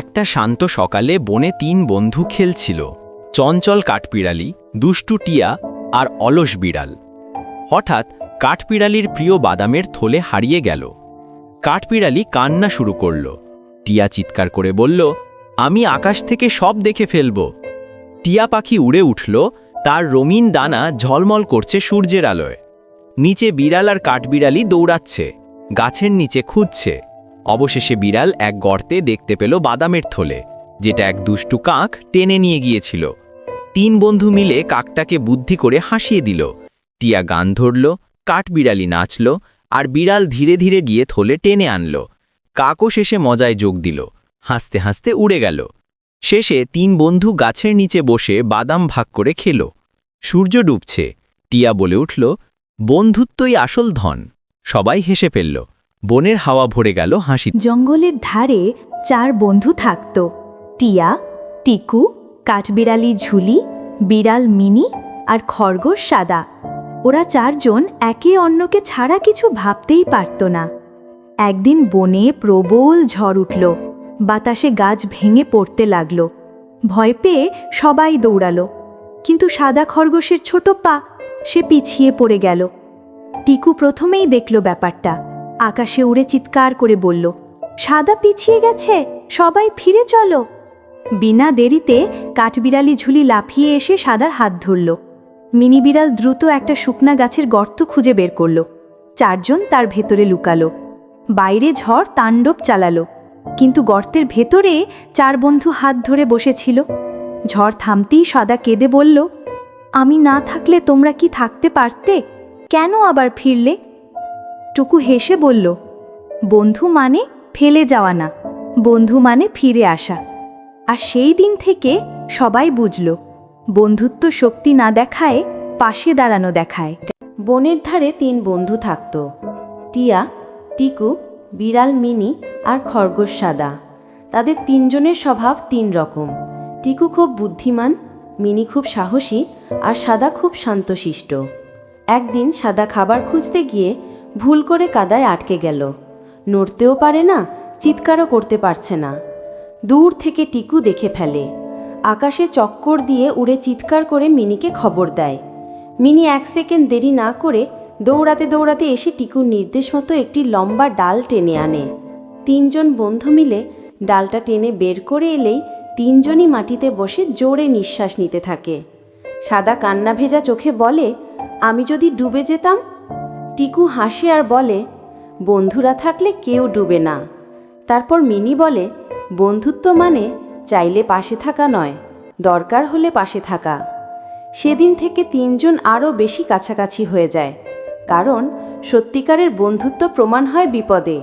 একটা শান্ত সকালে বনে তিন বন্ধু খেলছিল। চঞ্চল কাঠপিড়ালি দুষ্টু টিয়া আর অলস বিড়াল। হঠাৎ কাঠপিড়ালির প্রিয় বাদামের থলে হারিয়ে গেল। কাঠপিড়ালি কান্না শুরু করল। টিয়া চিৎকার করে বলল, আমি আকাশ থেকে সব দেখে ফেলব। টিয়া পাখি উড়ে উঠল, তার রঙিন দানা ঝলমল করছে সূর্যের আলোয়। নিচে বিড়াল আর কাঠবিড়ালি দৌড়াচ্ছে, গাছের নিচে খুঁজছে। অবশেষে বিড়াল এক গর্তে দেখতে পেল বাদামের থলে, যেটা এক দুষ্টু কাক টেনে নিয়ে গিয়েছিল। তিন বন্ধু মিলে কাকটাকে বুদ্ধি করে হাসিয়ে দিল। টিয়া গান ধরল কাঠবিড়ালি নাচল, আর বিড়াল ধীরে ধীরে গিয়ে থলে টেনে আনল। কাকও শেষে মজায় যোগ দিল, হাসতে হাসতে উড়ে গেল। শেষে তিন বন্ধু গাছের নিচে বসে বাদাম ভাগ করে খেল। সূর্য ডুবছে, টিয়া বলে উঠল, বন্ধুত্বই আসল ধন। সবাই হেসে ফেলল। বনের হাওয়া ভরে গেল হাসি জঙ্গলের ধারে চার বন্ধু থাকত। টিয়া, টিকু, কাঠবিড়ালি ঝুলি, বিড়াল মিনি আর খরগোশ সাদা। ওরা চারজন একে অন্যকে ছাড়া কিছু ভাবতেই পারত না। একদিন বনে প্রবল ঝড় উঠল। বাতাসে গাছ ভেঙে পড়তে লাগল। ভয় পেয়ে সবাই দৌড়ালো। কিন্তু সাদা খরগোশের ছোট পা, সে পিছিয়ে পড়ে গেল। টিকু প্রথমেই দেখল ব্যাপারটা। আকাশে উড়ে চিৎকার করে বলল, সাদা পিছিয়ে গেছে, সবাই ফিরে চলো। বিনা দেরিতে কাঠবিড়ালি ঝুলি লাফিয়ে এসে সাদার হাত ধরল। মিনি বিড়াল দ্রুত একটা শুকনা গাছের গর্ত খুঁজে বের করল। চারজন তার ভেতরে লুকালো। বাইরে ঝড় তাণ্ডব চালালো। কিন্তু গর্তের ভেতরে চার বন্ধু হাত ধরে বসেছিল। ঝড় থামতেই সাদা কেঁদে বলল, আমি না থাকলে তোমরা কি থাকতে পারতে? কেন আবার ফিরলে? টুকু হেসে বলল, বন্ধু মানে ফেলে যাওয়া না, বন্ধু মানে ফিরে আসা। আর সেই দিন থেকে সবাই বুঝল, বন্ধুত্ব শক্তি না দেখায়, পাশে দাঁড়ানো দেখায়। বনের ধারে তিন বন্ধু থাকত, টিয়া, টিকু, বিড়াল মিনি আর খরগোশ সাদা। তাদের তিনজনের স্বভাব তিন রকম, টিকু খুব বুদ্ধিমান, মিনি খুব সাহসী আর সাদা খুব শান্তশিষ্ট। একদিন সাদা খাবার খুঁজতে গিয়ে ভুল করে কাদায় আটকে গেল। নড়তেও পারে না, চিৎকারও করতে পারছে না। দূর থেকে টিকু দেখে ফেলে। আকাশে চক্কর দিয়ে উড়ে চিৎকার করে মিনিকে খবর দেয়। মিনি এক সেকেন্ড দেরি না করে দৌড়াতে দৌড়াতে এসে টিকুর নির্দেশ মতো একটি লম্বা ডাল টেনে আনে। তিনজন বন্ধু মিলে ডালটা টেনে বের করে এলেই তিনজনই মাটিতে বসে জোরে নিঃশ্বাস নিতে থাকে। সাদা কান্না ভেজা চোখে বলে, আমি যদি ডুবে যেতাম টিকু হাসে আর বলে, বন্ধুরা থাকলে কেউ ডুবে না। তারপর মিনি বলে, বন্ধুত্ব মানে চাইলে পাশে থাকা নয়, দরকার হলে পাশে থাকা। সেদিন থেকে তিনজন আরও বেশি কাছাকাছি হয়ে যায়, কারণ সত্যিকারের বন্ধুত্ব প্রমাণ হয় বিপদে।